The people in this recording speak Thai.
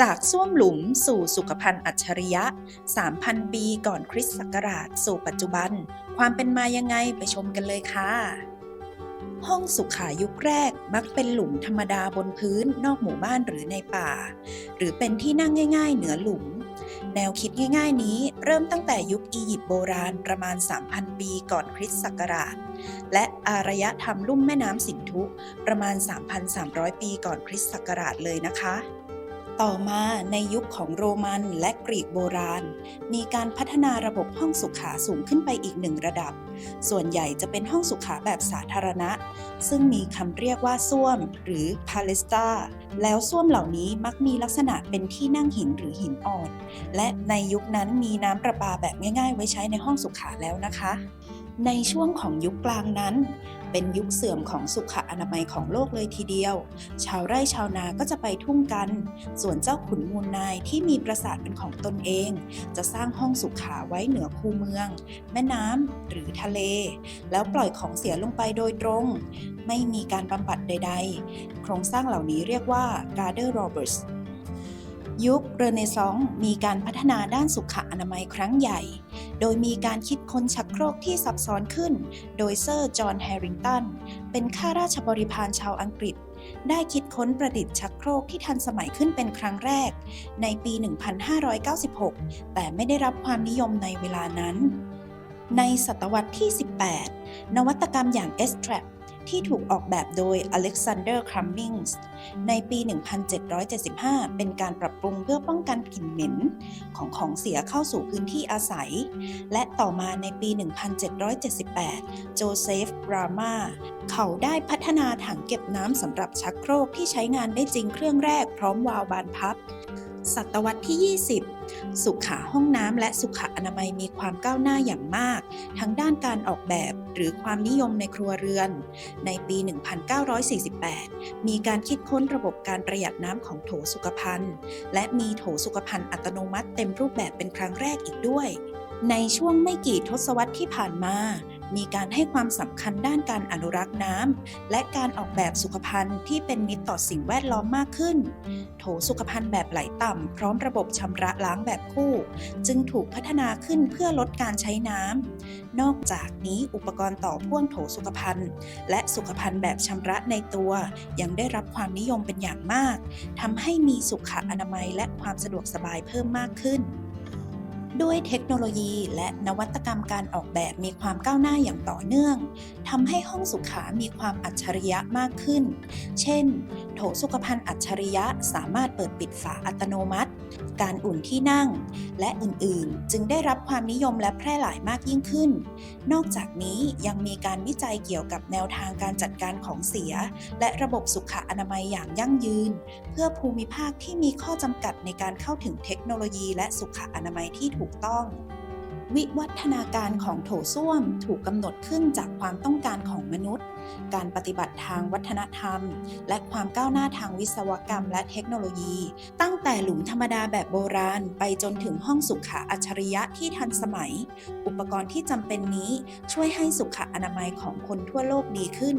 จากส้วมหลุมสู่สุขภัณฑ์อัจฉริยะ 3,000 ปีก่อนคริสต์ศักราช สู่ปัจจุบัน ความเป็นมายังไงไปชมกันเลยค่ะ ห้องสุขายุคแรกมักเป็นหลุมธรรมดาบนพื้นนอกหมู่บ้านหรือในป่า หรือเป็นที่นั่งง่าย ๆ เหนือหลุม แนวคิดง่าย ๆ นี้เริ่มตั้งแต่ยุคอียิปต์โบราณประมาณ 3,000 ปีก่อนคริสต์ศักราช และอารยธรรมลุ่มแม่น้ำสินธุประมาณ 3,300 ปีก่อนคริสต์ศักราชเลยนะคะ ต่อมาในยุคของโรมันและกรีกโบราณ มีการพัฒนาระบบห้องสุขาสูงขึ้นไปอีกหนึ่งระดับ ส่วนใหญ่จะเป็นห้องสุขาแบบสาธารณะ ซึ่งมีคำเรียกว่าส้วมหรือ palestra แล้วส้วมเหล่านี้มักมีลักษณะเป็นที่นั่งหินหรือหินอ่อน และในยุคนั้นมีน้ำประปาแบบง่ายๆ ไว้ใช้ในห้องสุขาแล้วนะคะ ในช่วงของยุคกลางนั้น เป็นยุคเสื่อมของสุขอนามัยของโลกเลยทีเดียว ชาวไร่ชาวนาก็จะไปทุ่งกัน ส่วนเจ้าขุนมูลนายที่มีปราสาทเป็นของตนเอง จะสร้างห้องสุขาไว้เหนือคูเมือง แม่น้ำหรือทะเล แล้วปล่อยของเสียลงไปโดยตรง ไม่มีการบำบัดใด ๆ โครงสร้างเหล่านี้เรียกว่า Garder Roberts ยุคเรเนซองส์มีการพัฒนาด้านสุขอนามัยครั้งใหญ่ โดยมีการคิดค้นชักโครกที่ซับซ้อนขึ้น โดยเซอร์จอห์นแฮริงตัน เป็นข้าราชบริพารชาวอังกฤษ ได้คิดค้นประดิษฐ์ชักโครกที่ทันสมัยขึ้นเป็นครั้งแรก ในปี 1596 แต่ไม่ได้รับความนิยมในเวลานั้น ในศตวรรษที่ 18 นวัตกรรมอย่าง s t r a p ที่ถูกออกแบบโดยอเล็กซานเดอร์คัมมิงส์ในปี 1775 เป็นการปรับปรุงเพื่อป้องกันกลิ่นเหม็นของของเสียเข้าสู่พื้นที่อาศัย และต่อมาในปี 1778 โจเซฟ รามาเขาได้พัฒนาถังเก็บน้ำสำหรับชักโครกที่ใช้งานได้จริงเครื่องแรกพร้อมวาล์วบานพับ ศตวรรษที่ 20 สุขาห้องน้ำและสุขอนามัยมีความก้าวหน้าอย่างมาก ทั้งด้านการออกแบบหรือความนิยมในครัวเรือน ในปี 1948 มีการคิดค้นระบบการประหยัดน้ำของโถสุขภัณฑ์ และมีโถสุขภัณฑ์อัตโนมัติเต็มรูปแบบเป็นครั้งแรกอีกด้วย ในช่วงไม่กี่ทศวรรษที่ผ่านมา มีการให้ความสำคัญด้านการอนุรักษ์น้ำและการออกแบบสุขภัณฑ์ที่เป็นมิตรต่อสิ่งแวดล้อมมากขึ้น โถสุขภัณฑ์แบบไหลต่ำพร้อมระบบชำระล้างแบบคู่ จึงถูกพัฒนาขึ้นเพื่อลดการใช้น้ำนอกจากนี้อุปกรณ์ต่อพ่วงโถสุขภัณฑ์และสุขภัณฑ์แบบชำระในตัว ยังได้รับความนิยมเป็นอย่างมากทำให้มีสุขอนามัยและความสะดวกสบายเพิ่มมากขึ้น ด้วยเทคโนโลยีและนวัตกรรมการออกแบบมีความก้าวหน้าอย่างต่อเนื่องทำให้ห้องสุขามีความอัจฉริยะมากขึ้น เช่น โถสุขภัณฑ์อัจฉริยะสามารถเปิดปิดฝาอัตโนมัติ การอุ่นที่นั่ง และอื่นๆ จึงได้รับความนิยมและแพร่หลายมากยิ่งขึ้น นอกจากนี้ยังมีการวิจัยเกี่ยวกับแนวทางการจัดการของเสีย และระบบสุขอนามัยอย่างยั่งยืน เพื่อภูมิภาคที่มีข้อจำกัดในการเข้าถึงเทคโนโลยีและสุขอนามัยที่ถูกต้อง วิวัฒนาการของโถส้วมถูกกำหนดขึ้นจากความต้องการของมนุษย์ การปฏิบัติทางวัฒนธรรม และความก้าวหน้าทางวิศวกรรมและเทคโนโลยี ตั้งแต่หลุมธรรมดาแบบโบราณ ไปจนถึงห้องสุขาอัจฉริยะที่ทันสมัย อุปกรณ์ที่จำเป็นนี้ช่วยให้สุขอนามัยของคนทั่วโลกดีขึ้น